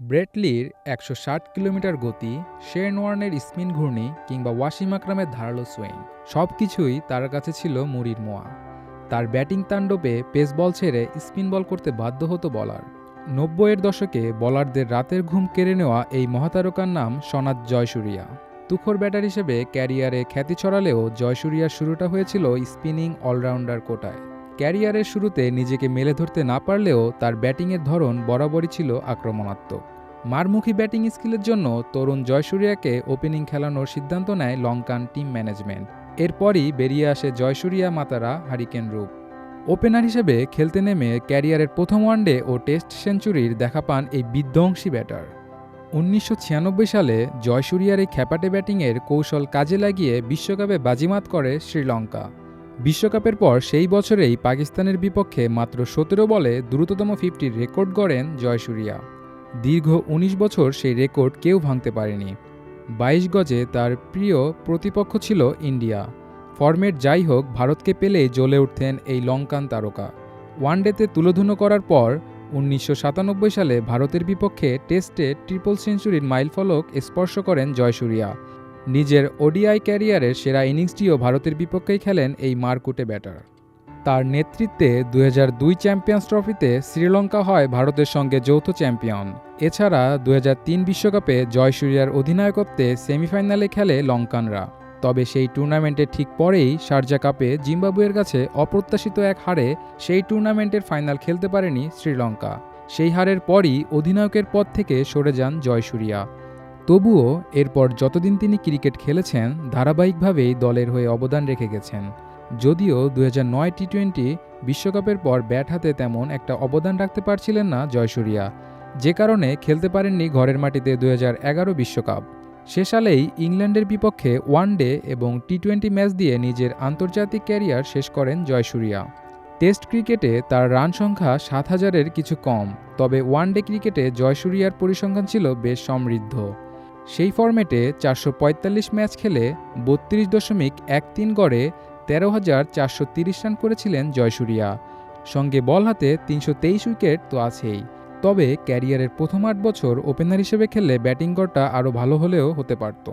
ব্রেটলির একশো ষাট কিলোমিটার গতি শেন ওয়ার্নের স্পিন ঘূর্ণি কিংবা ওয়াসিম আকরামের ধারালো সুইং সব কিছুই তার কাছে ছিল মুড়ির মোয়া। তার ব্যাটিং তাণ্ডবে পেস বল ছেড়ে স্পিন বল করতে বাধ্য হতো বলার। নব্বইয়ের দশকে বলারদের রাতের ঘুম কেড়ে নেওয়া এই মহাতারকার নাম সনাত জয়সুরিয়া। তুখর ব্যাটার হিসেবে ক্যারিয়ারে খ্যাতি ছড়ালেও জয়সূরিয়ার শুরুটা হয়েছিল স্পিনিং অলরাউন্ডার কোটায়। ক্যারিয়ারের শুরুতে নিজেকে মেলে ধরতে না পারলেও তার ব্যাটিংয়ের ধরন বরাবরই ছিল আক্রমণাত্মক। মারমুখী ব্যাটিং স্কিলের জন্য তরুণ জয়সুরিয়াকে ওপেনিং খেলানোর সিদ্ধান্ত নেয় লঙ্কান টিম ম্যানেজমেন্ট। এরপরই বেরিয়ে আসে জয়সুরিয়া মাতারা হারিকেন রূপ। ওপেনার হিসেবে খেলতে নেমে ক্যারিয়ারের প্রথম ওয়ানডে ও টেস্ট সেঞ্চুরির দেখা পান এই বিধ্বংসী ব্যাটার। উনিশশো ছিয়ানব্বই সালে জয়সুরিয়ার এই খ্যাপাটে ব্যাটিংয়ের কৌশল কাজে লাগিয়ে বিশ্বকাপে বাজিমাত করে শ্রীলঙ্কা। বিশ্বকাপের পর সেই বছরেই পাকিস্তানের বিপক্ষে মাত্র সতেরো বলে দ্রুততম ফিফটির রেকর্ড গড়েন জয়সূরিয়া। দীর্ঘ ১৯ বছর সেই রেকর্ড কেউ ভাঙতে পারেনি। বাইশ গজে তার প্রিয় প্রতিপক্ষ ছিল ইন্ডিয়া। ফরম্যাট যাই হোক, ভারতকে পেলেই জ্বলে উঠতেন এই লঙ্কান তারকা। ওয়ানডেতে তুলোধুনো করার পর উনিশশো সাতানব্বই সালে ভারতের বিপক্ষে টেস্টে ট্রিপল সেঞ্চুরির মাইলফলক স্পর্শ করেন জয়সূরিয়া। নিজের ওডিআই ক্যারিয়ারের সেরা ইনিংসটিও ভারতের বিপক্ষেই খেলেন এই মারকুটে ব্যাটার। তার নেতৃত্বে দুই হাজার দুই চ্যাম্পিয়ন্স ট্রফিতে শ্রীলঙ্কা হয় ভারতের সঙ্গে যৌথ চ্যাম্পিয়ন। এছাড়া দু বিশ্বকাপে জয়সূরিয়ার অধিনায়কত্বে সেমিফাইনালে খেলে লঙ্কানরা। তবে সেই টুর্নামেন্টের ঠিক পরেই শারজা কাপে জিম্বাবুয়ের কাছে অপ্রত্যাশিত এক হারে সেই টুর্নামেন্টের ফাইনাল খেলতে পারেনি শ্রীলঙ্কা। সেই হারের পরই অধিনায়কের পদ থেকে সরে যান জয়সূরিয়া। তবুও এরপর যতদিন তিনি ক্রিকেট খেলেছেন ধারাবাহিকভাবেই দলের হয়ে অবদান রেখে গেছেন। যদিও দু নয় টি টোয়েন্টি বিশ্বকাপের পর ব্যাট হাতে তেমন একটা অবদান রাখতে পারছিলেন না জয়সুরিয়া। যে কারণে খেলতে পারেননি ঘরের মাটিতে দু বিশ্বকাপ। সে সালেই ইংল্যান্ডের বিপক্ষে ওয়ানডে এবং টি টোয়েন্টি ম্যাচ দিয়ে নিজের আন্তর্জাতিক ক্যারিয়ার শেষ করেন জয়সুরিয়া। টেস্ট ক্রিকেটে তার রান সংখ্যা সাত হাজারের কিছু কম, তবে ওয়ানডে ক্রিকেটে জয়সুরিয়ার পরিসংখ্যান ছিল বেশ সমৃদ্ধ। সেই ফরম্যাটে চারশো পঁয়তাল্লিশ ম্যাচ খেলে বত্রিশ দশমিক এক তিন গড়ে তেরো হাজার চারশো তিরিশ রান করেছিলেন জয়সুরিয়া। সঙ্গে বল হাতে তিনশো তেইশ উইকেট তো আছেই। তবে ক্যারিয়ারের প্রথম আট বছর ওপেনার হিসেবে খেললে ব্যাটিং গড়টা আরও ভালো হলেও হতে পারত।